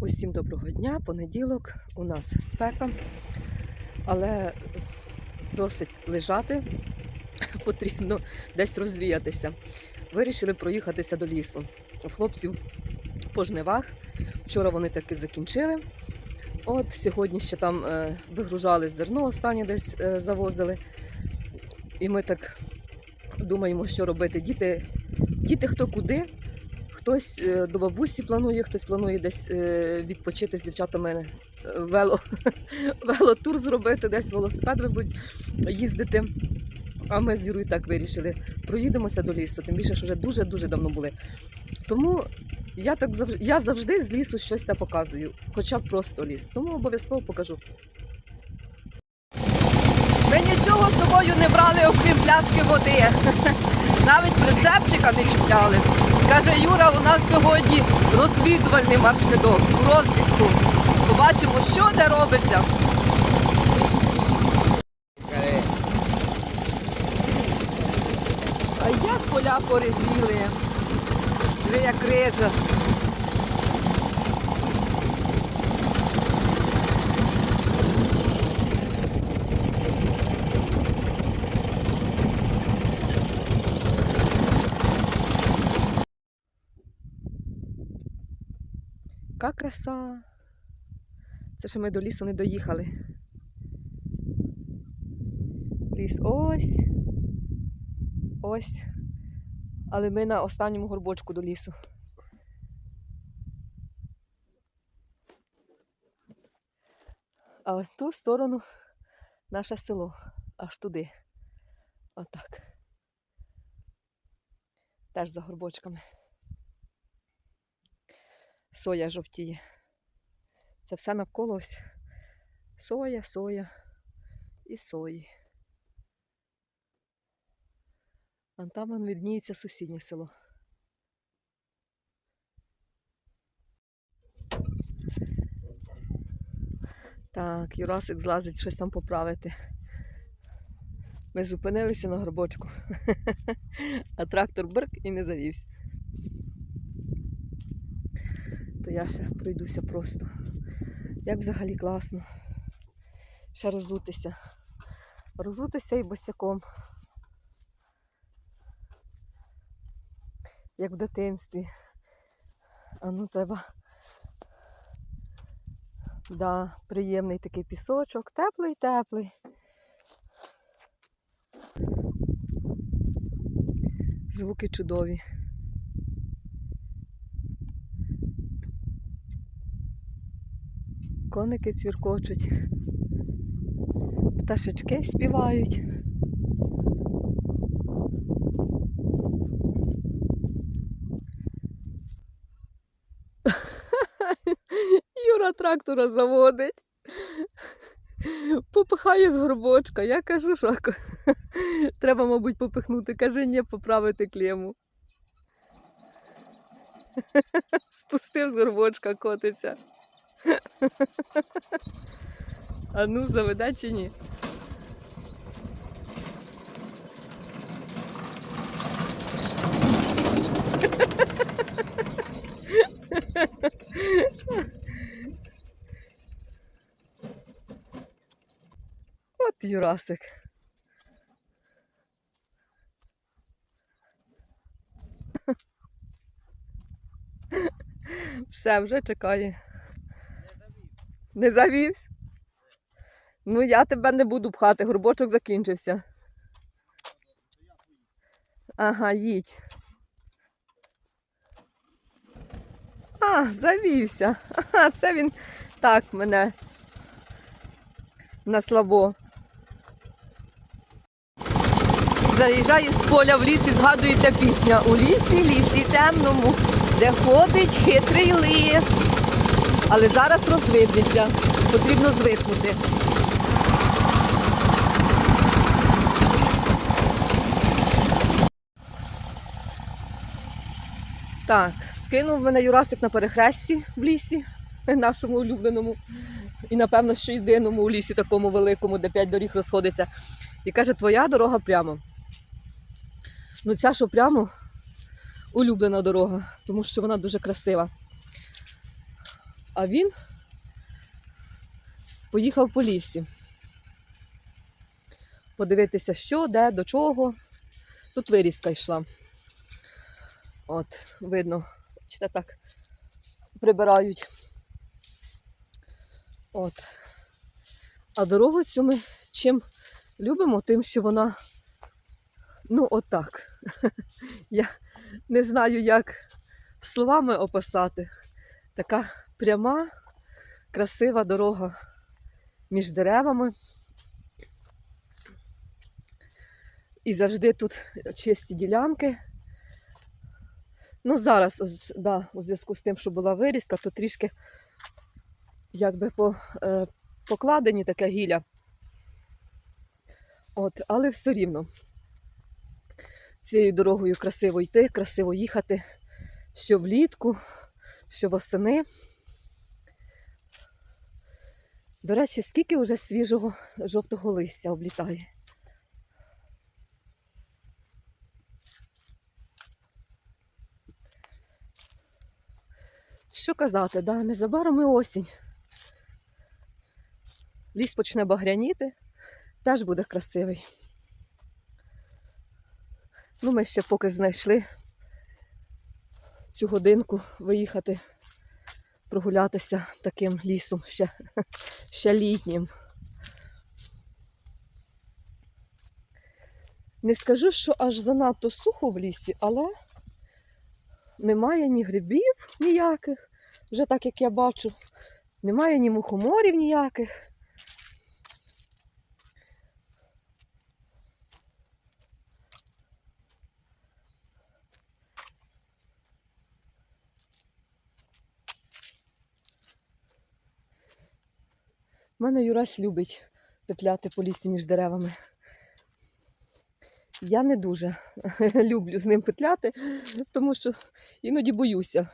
Усім доброго дня, понеділок, у нас спека, але досить лежати, потрібно десь розвіятися. Вирішили проїхатися до лісу. У хлопців по жнивах. Вчора вони таки закінчили. От сьогодні ще там е, вигружали зерно, останнє десь е, завозили. І ми так думаємо, що робити. Діти, діти хто куди, Хтось е, до бабусі планує, хтось планує десь е, відпочити з дівчатами е, вело, велотур зробити, десь велосипед, мабуть, їздити. А ми з Юрою так вирішили. Проїдемося до лісу, тим більше, що вже дуже-дуже давно були. Тому я так завжди, я завжди з лісу щось те показую, хоча б просто ліс. Тому обов'язково покажу. Ми нічого з собою не брали, окрім пляшки води. Навіть прицепчика не чіпляли. Каже Юра, у нас сьогодні розвідувальний маршкидок у розвідку. Побачимо, що де робиться. А як поля порежіли? Диви, як режа. Яка краса. Це ще ми до лісу не доїхали. Ліс ось. Ось. Але ми на останньому горбочку до лісу. А ось ту сторону наше село. Аж туди. Отак. Теж за горбочками соя жовтіє. Це все навколо ось соя, соя і сої. А там он відніється сусіднє село. Так, Юрасик злазить щось там поправити. Ми зупинилися на горбочку, а трактор бирк і не завівся то я ще пройдуся просто. Як взагалі класно. Ще розутися. Розутися і босяком. Як в дитинстві. А ну треба. Да, приємний такий пісочок, теплий, теплий. Звуки чудові. Коники цвіркочуть, пташечки співають. Юра трактора заводить. Попихає з горбочка. Я кажу, що треба, мабуть, попихнути. Каже, ні, поправити клему. Спустив з горбочка, котиться. А ну, заведе чи ні? От Юрасик. Все, вже чекає. Не завівся? Ну я тебе не буду пхати, горбочок закінчився. Ага, їдь. А, завівся. Ага, це він так мене на слабо. Заїжджає з поля в ліс і згадується пісня. У лісі, лісі темному, де ходить хитрий лис. Але зараз розвиднеться. Потрібно звикнути. Так, скинув мене Юрасик на перехресті в лісі, нашому улюбленому. І, напевно, що єдиному у лісі, такому великому, де п'ять доріг розходиться. І каже, твоя дорога прямо. Ну, ця, що прямо, улюблена дорога, тому що вона дуже красива. А він поїхав по лісі. Подивитися, що, де, до чого. Тут вирізка йшла. От, видно, бачите, так прибирають. От. А дорогу цю ми чим любимо, тим, що вона, ну, отак. Я не знаю, як словами описати. Така пряма, красива дорога між деревами. І завжди тут чисті ділянки. Ну, зараз, ось, да, у зв'язку з тим, що була вирізка, то трішки якби по, е, покладені таке гілля. От, але все рівно. Цією дорогою красиво йти, красиво їхати, що влітку, що восени. До речі, скільки вже свіжого жовтого листя облітає. Що казати, да? незабаром і осінь. Ліс почне багряніти, теж буде красивий. Ну, ми ще поки знайшли цю годинку виїхати, прогулятися таким лісом ще, ще літнім. Не скажу, що аж занадто сухо в лісі, але немає ні грибів ніяких, вже так як я бачу, немає ні мухоморів ніяких. У мене Юрась любить петляти по лісі між деревами. Я не дуже люблю з ним петляти, тому що іноді боюся.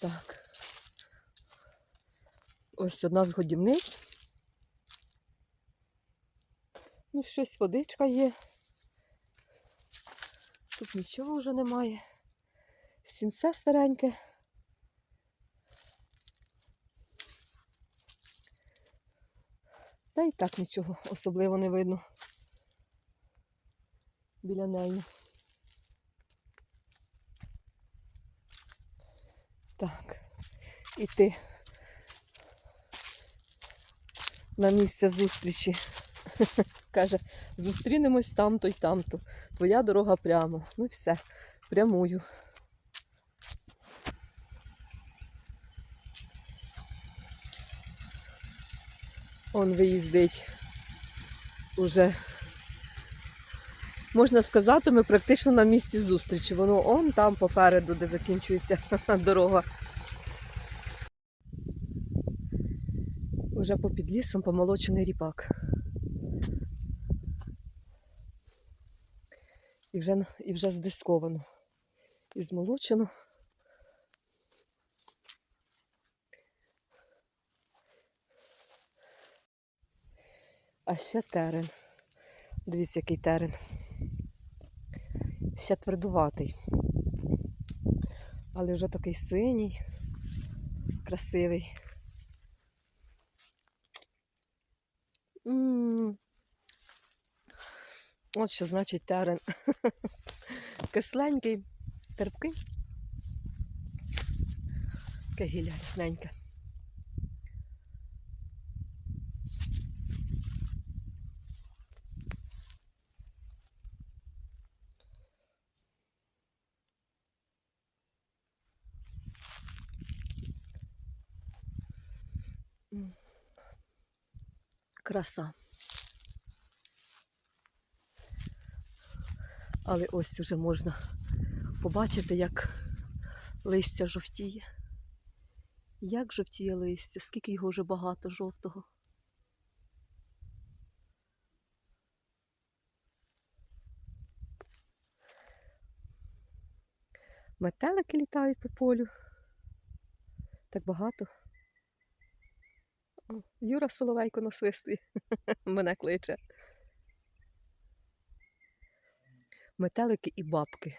Так. Ось одна з годівниць. Ну, щось водичка є. Нічого вже немає. Сінце стареньке. Та й так нічого особливо не видно біля неї. Так, іти на місце зустрічі. Каже, зустрінемось там-то й там-то. Твоя дорога прямо. Ну і все, прямую. Он виїздить уже. Можна сказати, ми практично на місці зустрічі. Воно он там попереду, де закінчується дорога. Уже попід лісом помолочений ріпак. І вже, і вже здисковано. І змолочено. А ще терен. Дивіться, який терен. Ще твердуватий. Але вже такий синій, красивий. М. От що значить терен. Кисленький, терпкий. Таке гілля лісненьке. М. Краса. Але ось уже можна побачити, як листя жовтіє. Як жовтіє листя, скільки його вже багато жовтого. Метелики літають по полю. Так багато. Юра Соловейко насвистує. Мене кличе. Метелики і бабки.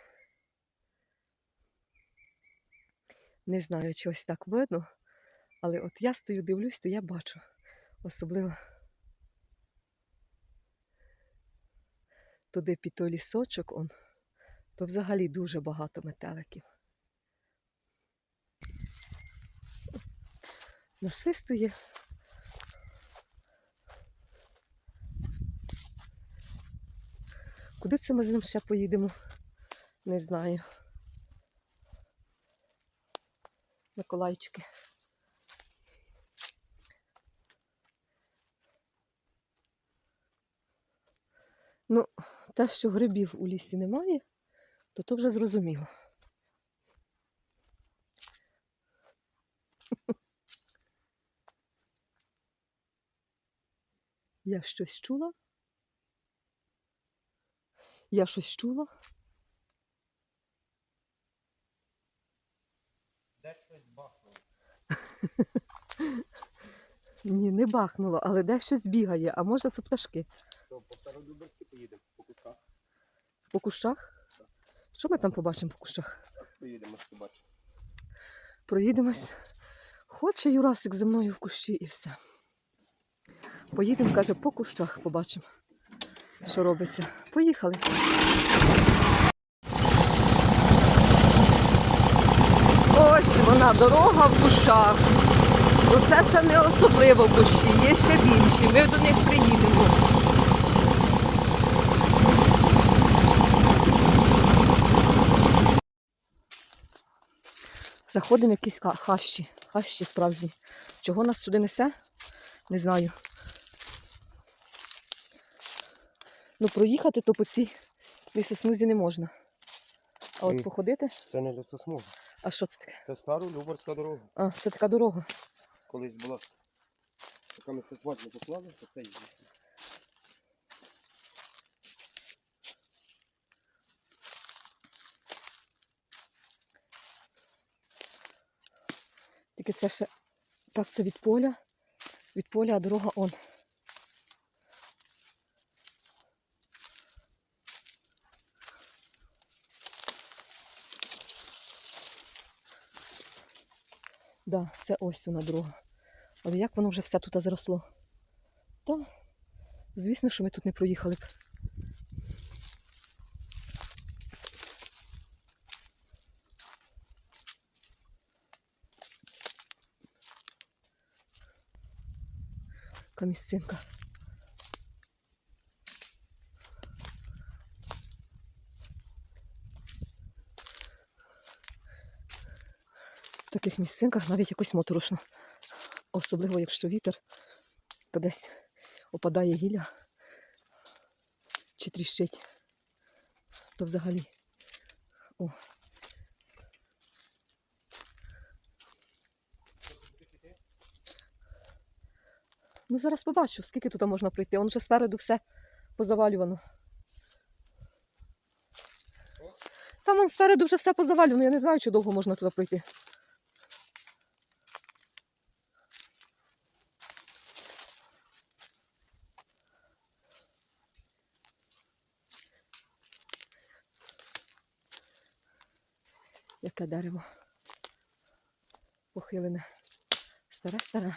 Не знаю, чи ось так видно, але от я стою, дивлюсь, то я бачу. Особливо туди під той лісочок, он, то взагалі дуже багато метеликів. Насвистує. Куди це ми з ним ще поїдемо? Не знаю. Миколайчики. Ну, те, що грибів у лісі немає, то то вже зрозуміло. Я щось чула? Я щось чула? Де щось бахнуло. Ні, не бахнуло, але де щось бігає, а може це пташки. То по Старолюберськи поїдемо, по кусках. По кущах? Що ми там побачимо по кущах? Поїдемо, що бачиш. Проїдемось. Хоче Юрасик зі мною в кущі і все. Поїдемо, каже, по кущах побачимо, що робиться. Поїхали. Ось вона, дорога в кущах. Оце ще не особливо кущі, є ще більші. Ми до них приїдемо. Заходимо в якісь хащі, хащі справжні. Чого нас сюди несе? Не знаю. Ну, проїхати то по цій лісосмузі не можна. А от походити? Це не лісосмуга. А що це таке? Це Старолюберська дорога. А, це така дорога. Колись була. Така ми все свадьбу поклали, то це їздить. Тільки це ще так це від поля. Від поля, а дорога он. Да, це ось вона друга. Але як воно вже все тут заросло? Та, звісно, що ми тут не проїхали б. Така таких місцинках навіть якось моторошно. Особливо, якщо вітер, то десь опадає гілля чи тріщить, то взагалі. О. Ну, зараз побачу, скільки тут можна пройти. Воно вже спереду все позавалювано. Там спереду вже все позавалювано. Я не знаю, чи довго можна туди пройти. Яке дерево. Похилене. Старе-старе.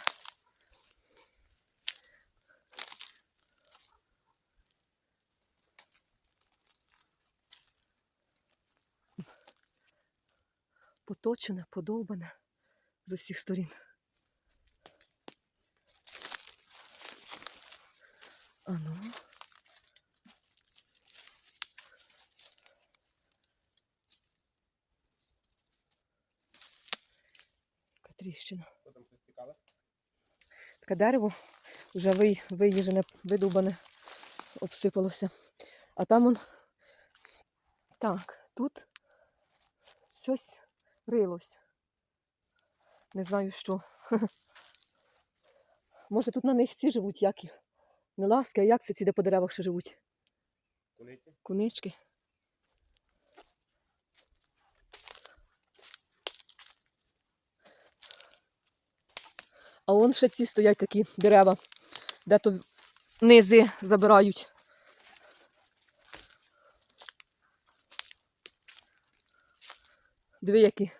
Поточене, подовбане з усіх сторін. А ну. Цікаве? Таке дерево вже ви- виїжджене, видубане, обсипалося. А там он. Так, тут щось рилось. Не знаю що. Може тут на них ці живуть, як їх? Не ласки, а як це ці де по деревах ще живуть? Куниці? Кунички. А вон ще ці стоять такі дерева, де то низи забирають. Диви, які.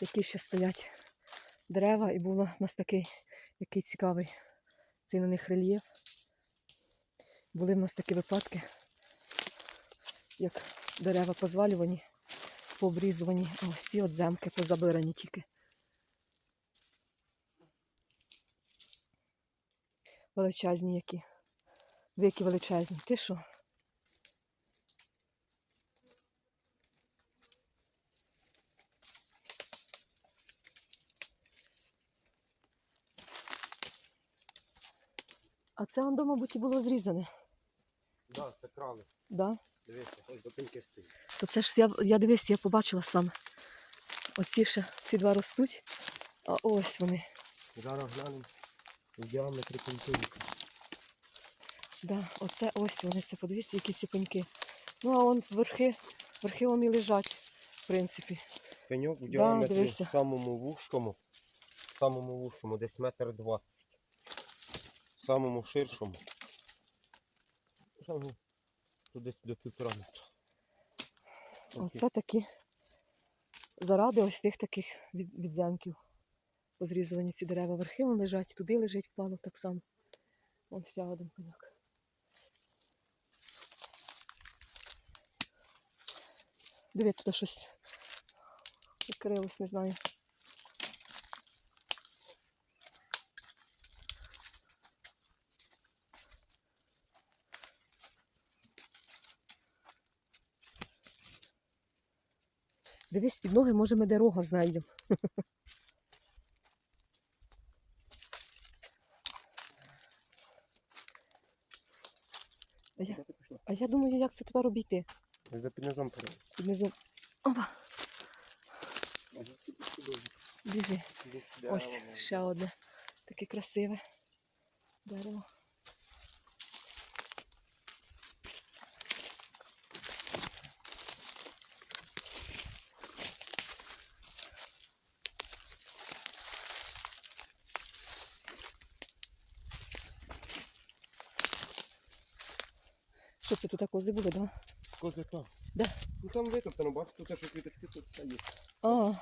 Які ще стоять дерева, і було у нас такий, який цікавий цей на них рельєф. Були в нас такі випадки, як дерева позвалювані, пообрізувані, а ось ці от земки позабирані тільки. Величезні які. Вики величезні. Ти що? А це он, мабуть, і було зрізане. Да, це крали. Да? Дивіться, ось допинки стоїть. То це ж я, я дивись, я побачила саме. Оці ще ці два ростуть. А ось вони. Зараз глянемо в діаметрі континука. Да, оце ось вони. Це подивіться, які ці пеньки. Ну, а вон верхи, верхи вони лежать, в принципі. Пеньок у діаметрі дивися. самому вужчому, самому вужчому десь метр двадцять. Самому ширшому. Тут десь до півтора метра. Оце такі заради ось тих таких від, відземків. Позрізані ці дерева. Верхи вони лежать, туди лежить впало так само. Вон ще один пеньок. Диви, туди щось відкрилось, не знаю. Дивись, під ноги, може, ми дорогу знайдемо. А я, а я думаю, як це тепер обійти? Ось під низом переліз. Під низом. Опа, біжи. Ось ще одне. Таке красиве дерево. Що це тут кози були, да? Козака. Де? Ну там витоптано, бачите, тут що квіточки тут все є. А,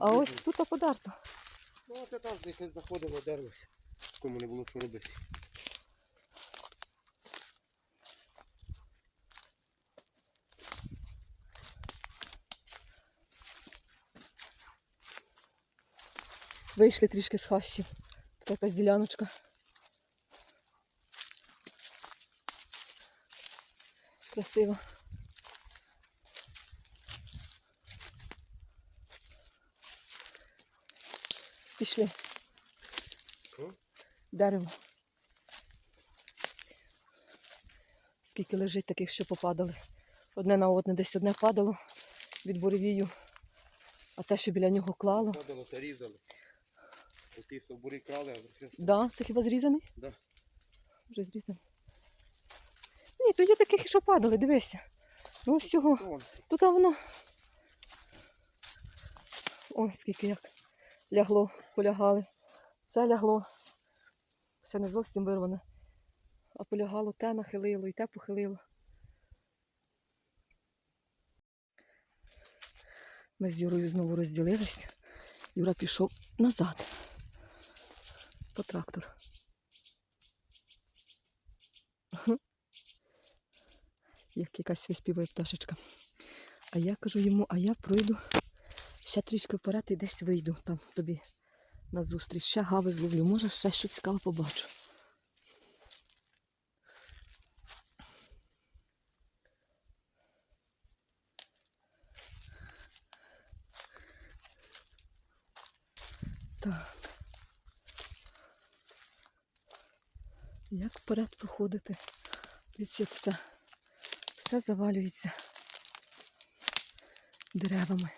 а ось тут подарто. Ну, це там якесь заходило, дерлося. Кому не було що робити. Вийшли трішки з хащів. Така якась діляночка. Красиво. Пішли. Дерево. Скільки лежить таких, що попадали. Одне на одне, десь одне падало від буревію, а те, що біля нього клало. Ходило та різали. Оті стовбури крали, а верхи Да, це хіба зрізаний? Да. Вже зрізаний. То є таких, що падали, дивися. Ну всього. Тут воно. Ось скільки як лягло, полягали. Це лягло. Ще не зовсім вирване. А полягало те нахилило і те похилило. Ми з Юрою знову розділились. Юра пішов назад. По трактор. Як якась виспівує пташечка. А я кажу йому, а я пройду ще трішки вперед і десь вийду там тобі на зустріч. Ще гави зловлю. Може, ще щось цікаве побачу. Так. Як вперед проходити? Дивіться, все, все завалюється деревами.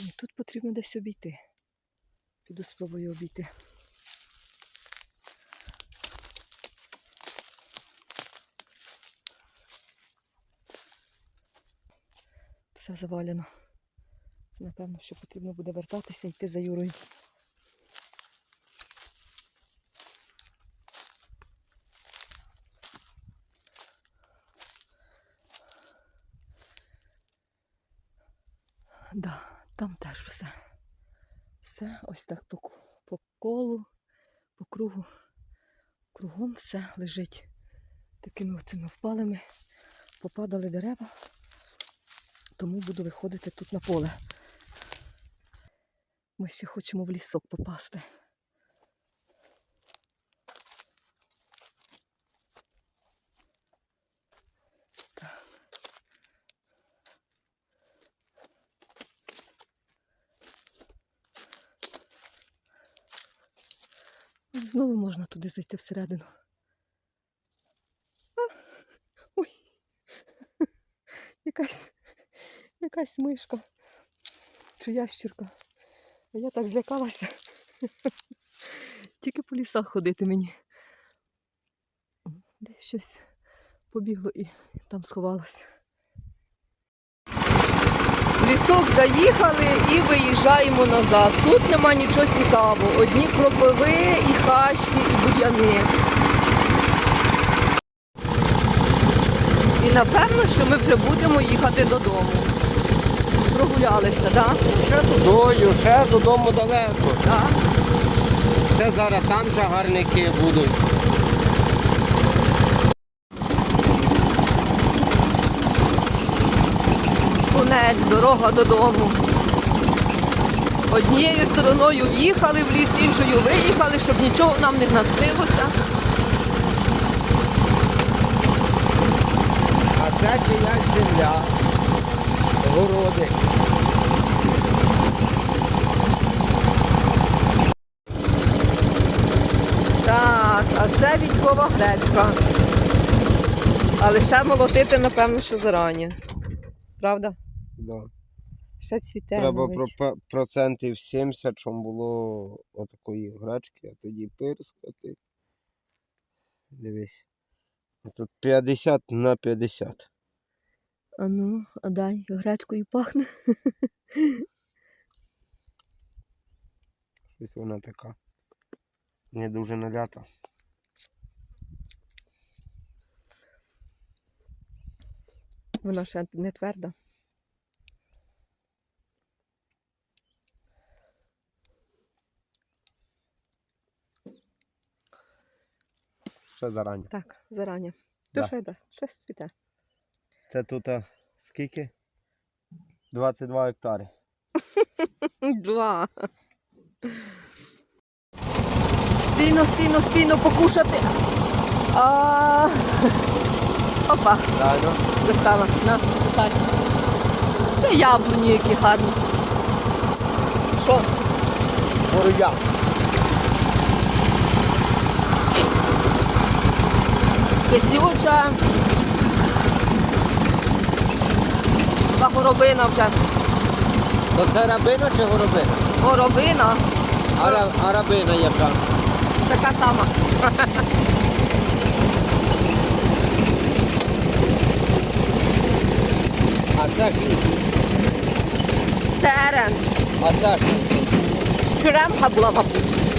І тут потрібно десь обійти. Піду спробую обійти. Все завалено. Це Напевно, що потрібно буде вертатися і йти за Юрою. Да, там теж все. Все ось так по, по колу, по кругу. Кругом все лежить такими оцими впалими. Попадали дерева, тому буду виходити тут на поле. Ми ще хочемо в лісок попасти. Знову можна туди зайти всередину. А, Ой, якась, якась мишка чи ящірка. Я так злякалася. Тільки по лісах ходити мені. Десь щось побігло і там сховалося. Лісок заїхали і виїжджаємо назад. Тут нема нічого цікавого. Одні кропиви, і хащі, і бур'яни. І напевно, що ми вже будемо їхати додому. Прогулялися, так? Ще тудою, ще додому далеко. Так. Ще зараз там чагарники будуть. Тунель, дорога додому. Однією стороною в'їхали в ліс, іншою виїхали, щоб нічого нам не наснилося. А це чиясь земля. Городи. Так, а це відькова гречка. Але ще молотити, напевно, що зарані. Правда? Да. Ще цвіте. Треба про процентів 70, щоб було отакої гречки, а тоді пирскати. Дивись. Тут 50 на 50. А ну, а дай, гречкою пахне. Щось вона така. Не дуже налята. Вона ще не тверда. Ще зарані. Так, зарані. Да. То ще йде, щось цвіте. Це тут а, скільки? 22 гектари. Два. Стійно, стійно, стійно покушати. А... Опа, Правильно? достала. На, достань. Це яблуні, які гарні. Що? Боров'я. Кислюча. Та горобина вже. То це рабина чи горобина? Горобина. А, ра- а рабина яка? Така сама. А це хліб. Терен. А це. Черемха була, мабуть.